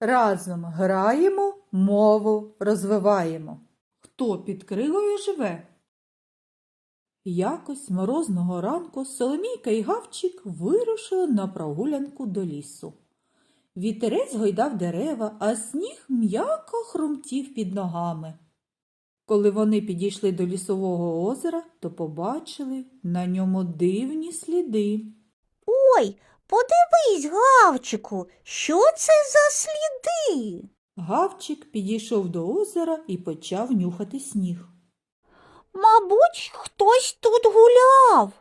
Разом граємо, мову розвиваємо. Хто під кригою живе? Якось морозного ранку Соломійка і Гавчик вирушили на прогулянку до лісу. Вітерець гойдав дерева, а сніг м'яко хрумтів під ногами. Коли вони підійшли до лісового озера, то побачили на ньому дивні сліди. Ой, подивись, Гавчику, що це за сліди? Гавчик підійшов до озера і почав нюхати сніг. Мабуть, хтось тут гуляв.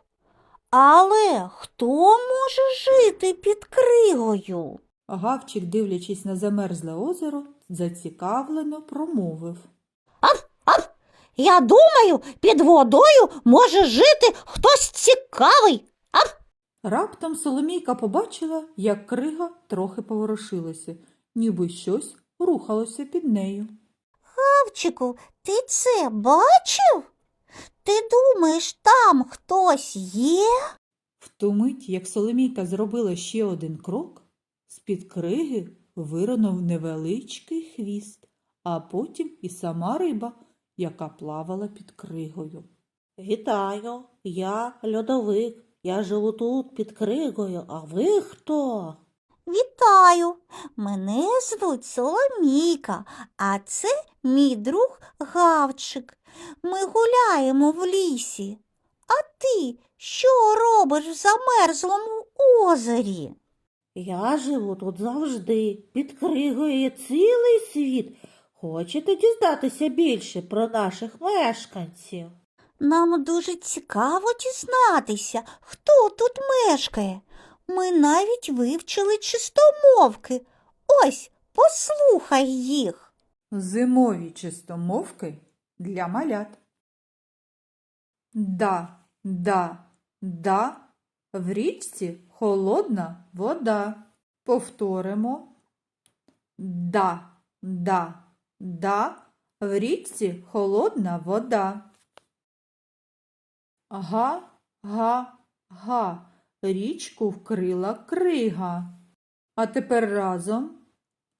Але хто може жити під кригою? Гавчик, дивлячись на замерзле озеро, зацікавлено промовив. Ав, я думаю, під водою може жити хтось цікавий. Раптом Соломійка побачила, як крига трохи поворушилася, ніби щось рухалося під нею. Гавчику, ти це бачив? Ти думаєш, там хтось є? В ту мить, як Соломійка зробила ще один крок, з-під криги виринув невеличкий хвіст, а потім і сама риба, яка плавала під кригою. Вітаю, я льодовик. Я живу тут під кригою, а ви хто? Вітаю, мене звуть Соломійка, а це мій друг Гавчик. Ми гуляємо в лісі. А ти що робиш в замерзлому озері? Я живу тут завжди, під кригою є цілий світ. Хочете дізнатися більше про наших мешканців? Нам дуже цікаво дізнатися, хто тут мешкає. Ми навіть вивчили чистомовки. Ось, послухай їх. Зимові чистомовки для малят. Да, да, да, в річці холодна вода. Повторимо. Да, да, да, в річці холодна вода. Га, га, га, річку вкрила крига. А тепер разом.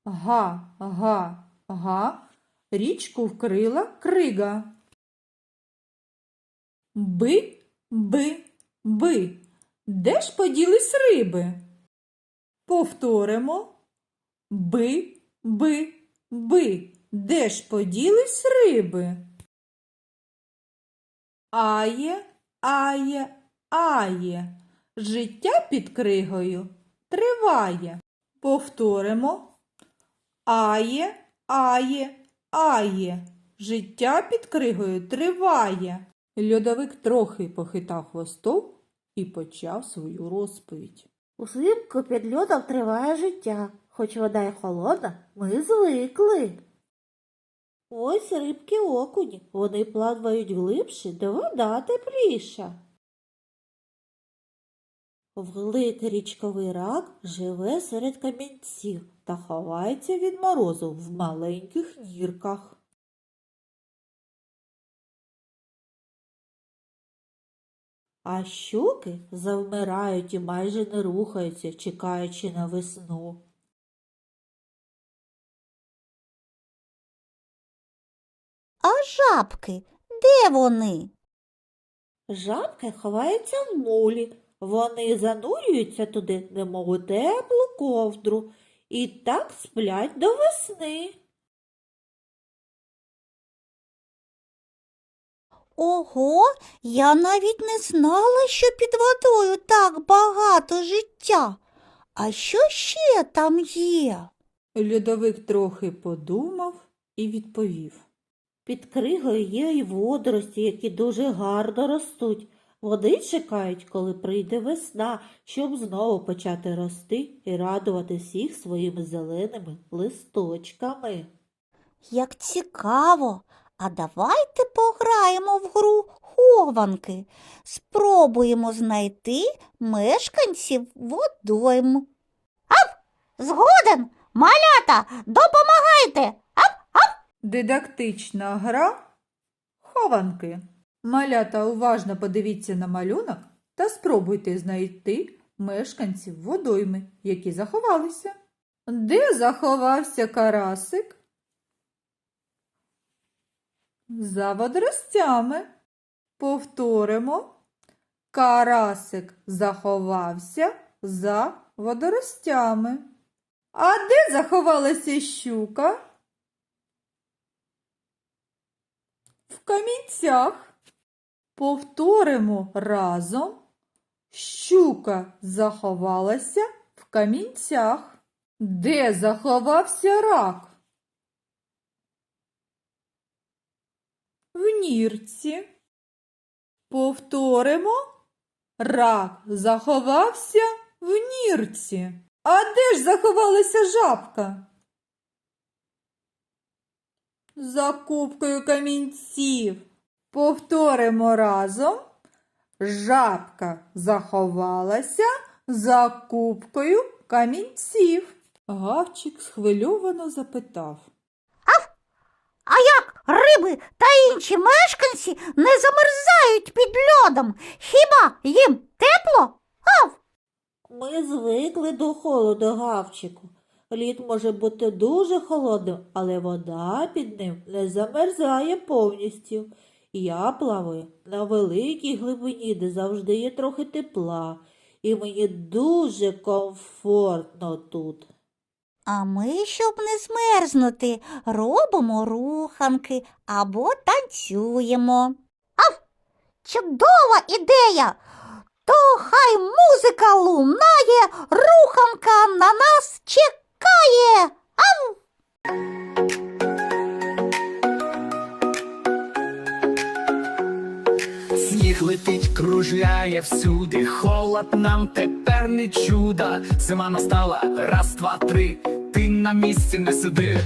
Га, га, га, річку вкрила крига. Би, би, би. Де ж поділись риби? Повторимо. Би, би, би. Де ж поділись риби? Ає, ає, ає. Життя під кригою триває. Повторимо. Ає, ає, ає. Життя під кригою триває. Льодовик трохи похитав хвостом і почав свою розповідь. Узимку під льодом триває життя. Хоч вода й холодна, ми звикли. Ось рибки окуні. Вони плавають глибше, де вода тепліша. Великий річковий рак живе серед камінців та ховається від морозу в маленьких нірках. А щуки завмирають і майже не рухаються, чекаючи на весну. А жабки, де вони? Жабки ховаються в мулі. Вони занурюються туди, немов теплу ковдру, і так сплять до весни. Ого, я навіть не знала, що під водою так багато життя. А що ще там є? Льодовик трохи подумав і відповів. Під кригою є й водорості, які дуже гарно ростуть. Вони чекають, коли прийде весна, щоб знову почати рости і радувати всіх своїми зеленими листочками. Як цікаво. А давайте пограємо в гру хованки. Спробуємо знайти мешканців водойм. Ап! Згоден! Малята, допомагайте! Дидактична гра хованки. Малята уважно подивіться на малюнок та спробуйте знайти мешканців водойми, які заховалися. Де заховався карасик? За водоростями. Повторимо. Карасик заховався за водоростями. А де заховалася щука? В камінцях. Повторимо разом. Щука заховалася в камінцях. Де заховався рак? В нірці. Повторимо. Рак заховався в нірці. А де ж заховалася жабка? За купкою камінців. Повторимо разом. Жабка заховалася за купкою камінців. Гавчик схвильовано запитав. А як риби та інші мешканці не замерзають під льодом? Хіба їм тепло? Ав! Ми звикли до холоду, гавчику. Лід може бути дуже холодним, але вода під ним не замерзає повністю. Я плаваю на великій глибині, де завжди є трохи тепла, і мені дуже комфортно тут. А ми, щоб не змерзнути, робимо руханки або танцюємо. Ав! Чудова ідея! То хай музика лунає, руханка на нас чекає. Ав! Сніг летить, кружляє всюди, холод нам тепер не чуда. Зима настала, раз, два, три, ти на місці не сиди.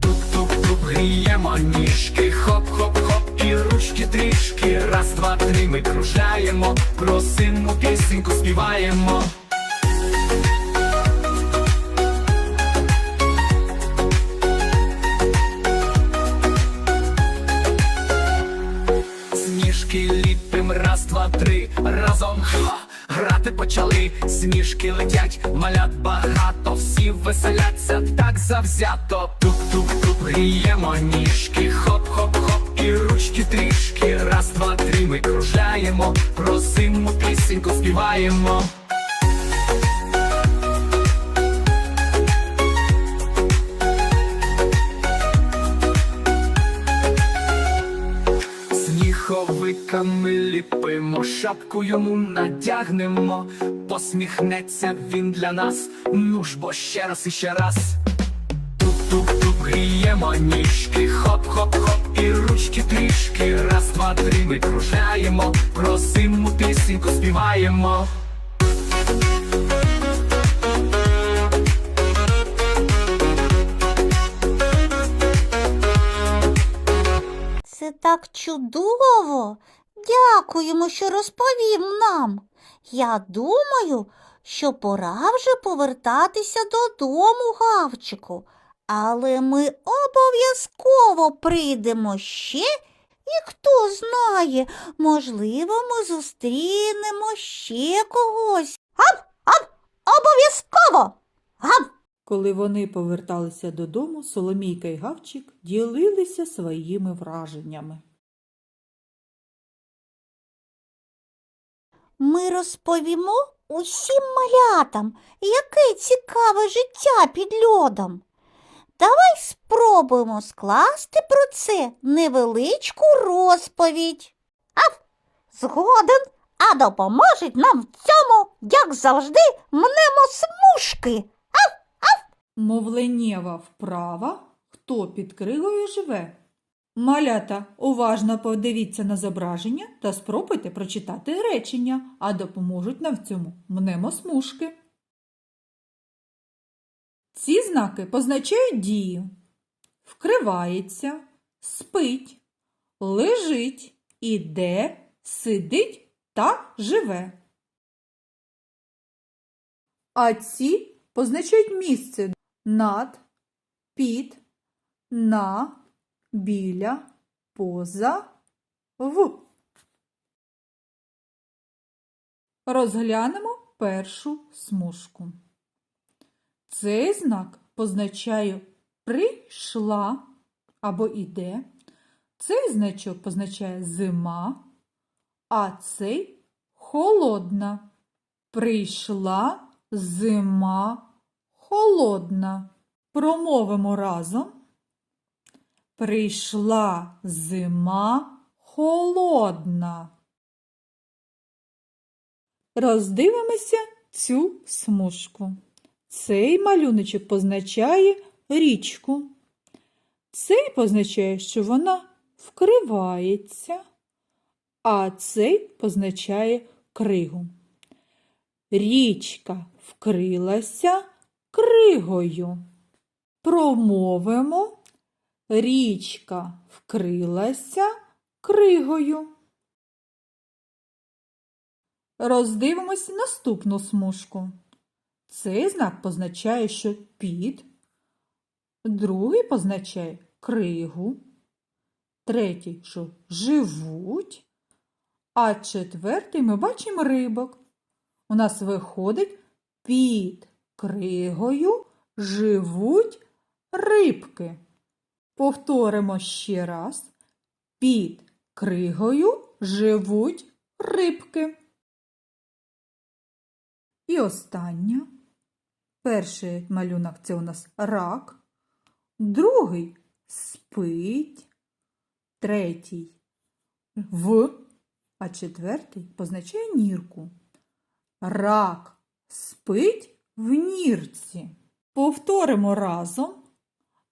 Туп-туп-туп, гріємо ніжки, хоп-хоп-хоп, і ручки трішки. Раз, два, три, ми кружляємо, про синну пісеньку співаємо. Багато, всі веселяться так завзято. Туп-туп-туп, гріємо ніжки, хоп-хоп-хоп, і ручки трішки. Раз, два, три, ми кружляємо, про зиму пісеньку співаємо. Сніговиками ліпимо, шапку йому надягнемо, посміхнеться він для нас, ну ж бо ще раз і ще раз. Тук-тук-тук гріємо ніжки, хоп-хоп-хоп, і ручки трішки. Раз, два, три, ми кружаємо, про зиму пісеньку співаємо. Так чудово. Дякуємо, що розповів нам. Я думаю, що пора вже повертатися додому, Гавчику. Але ми обов'язково прийдемо ще, і хто знає, можливо, ми зустрінемо ще когось. Гав, гав, обов'язково. Гав. Коли вони поверталися додому, Соломійка і Гавчик ділилися своїми враженнями. Ми розповімо усім малятам, яке цікаве життя під льодом. Давай спробуємо скласти про це невеличку розповідь. Ав, згоден, а допоможуть нам в цьому, як завжди, мнемосмушки. Мовленєва вправа Хто під крилою живе? Малята, уважно подивіться на зображення та спробуйте прочитати речення, а допоможуть нам в цьому мнемосмужки. Ці знаки позначають дію. Вкривається, спить, лежить, іде, сидить та живе. А ці позначають місце над, під, на, біля, поза, в. Розглянемо першу смужку. Цей знак позначає прийшла або іде. Цей значок позначає зима, а цей холодна. Прийшла зима холодна. Промовимо разом. Прийшла зима холодна. Роздивимося цю смужку. Цей малюночок позначає річку. Цей позначає, що вона вкривається, а цей позначає кригу. Річка вкрилася кригою. Промовимо річка вкрилася кригою. Роздивимось наступну смужку. Цей знак позначає, що під, другий позначає кригу, третій, що живуть, а четвертий ми бачимо рибок. У нас виходить під кригою живуть рибки. Повторимо ще раз. Під кригою живуть рибки. І остання. Перший малюнок це у нас рак, другий спить, третій в, а четвертий позначає нірку. Рак спить в нірці. Повторимо разом.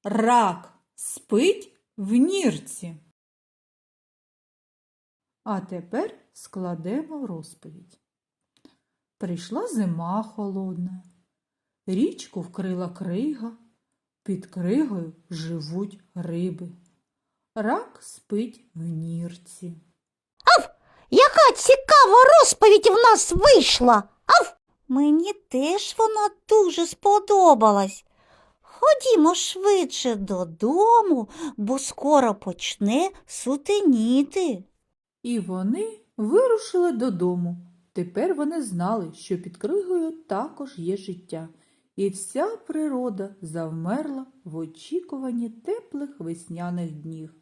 Рак спить в нірці. А тепер складемо розповідь. Прийшла зима холодна, річку вкрила крига, під кригою живуть риби. Рак спить в нірці. Ав! Яка цікава розповідь в нас вийшла. Ав! Мені теж вона дуже сподобалась. Ходімо швидше додому, бо скоро почне сутеніти. І вони вирушили додому. Тепер вони знали, що під кригою також є життя, і вся природа завмерла в очікуванні теплих весняних днів.